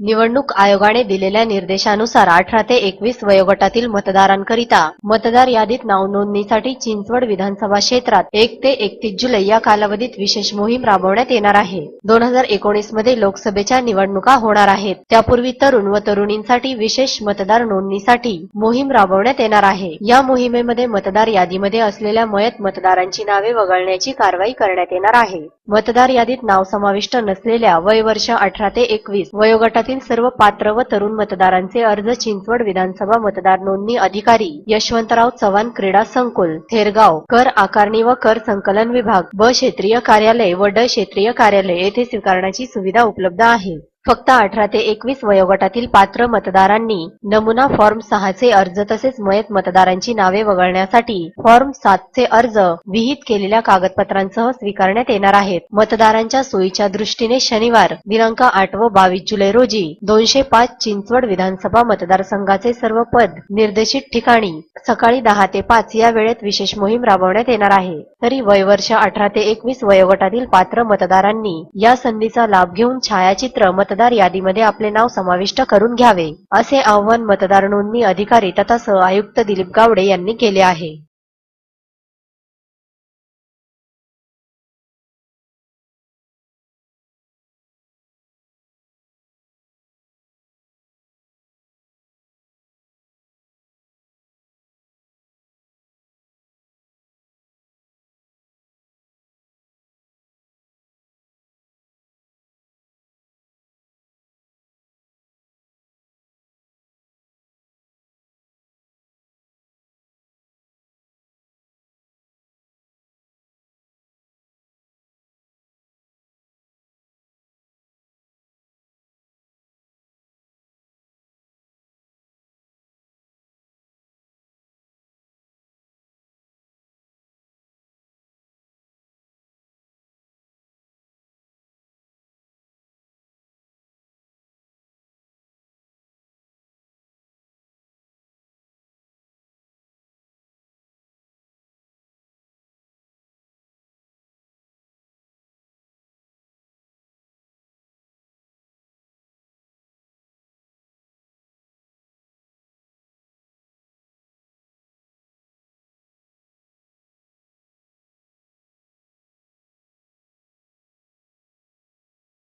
निवडणूक आयोगाने दिलेल्या निर्देशानुसार अठरा ते एकवीस वयोगटातील मतदारांकरिता मतदार यादीत नाव नोंदणीसाठी चिंचवड विधानसभा क्षेत्रात एक ते एकतीस जुलै या कालावधीत विशेष मोहीम राबवण्यात येणार आहे. दोन हजार एकोणीसमध्ये लोकसभेच्या निवडणुका होणार आहेत. त्यापूर्वी तरुण व तरुणींसाठी विशेष मतदार नोंदणीसाठी मोहीम राबवण्यात येणार आहे. या मोहिमेमध्ये मतदार यादीमध्ये असलेल्या मयत मतदारांची नावे वगळण्याची कारवाई करण्यात येणार आहे. मतदार यादीत नाव समाविष्ट नसलेल्या वय वर्ष अठरा ते एकवीस वयोगटातील सर्व पात्र व तरुण मतदारांचे अर्ज चिंचवड विधानसभा मतदार नोंदणी अधिकारी यशवंतराव चव्हाण क्रीडा संकुल थेरगाव कर आकारणी व कर संकलन विभाग ब क्षेत्रीय कार्यालय व ड क्षेत्रीय कार्यालय येथे स्वीकारण्याची सुविधा उपलब्ध आहे. फक्त अठरा ते एकवीस वयोगटातील पात्र मतदारांनी नमुना फॉर्म सहाचे अर्ज तसेच मयत मतदारांची नावे वगळण्यासाठी फॉर्म सातचे अर्ज विहित केलेल्या कागदपत्रांसह स्वीकारण्यात येणार आहेत. मतदारांच्या सोयीच्या दृष्टीने शनिवार दिनांक आठ व बावीस जुलै रोजी दोनशे पाच चिंचवड विधानसभा मतदारसंघाचे सर्व पद निर्देशित ठिकाणी सकाळी दहा ते पाच या वेळेत विशेष मोहीम राबवण्यात येणार आहे. तरी वयवर्ष अठरा ते एकवीस वयोगटातील पात्र मतदारांनी या संधीचा लाभ घेऊन छायाचित्र मतदार यादीमध्ये आपले नाव समाविष्ट करून घ्यावे असे आवाहन मतदार नोंदणी अधिकारी तथा सह आयुक्त दिलीप गावडे यांनी केले आहे.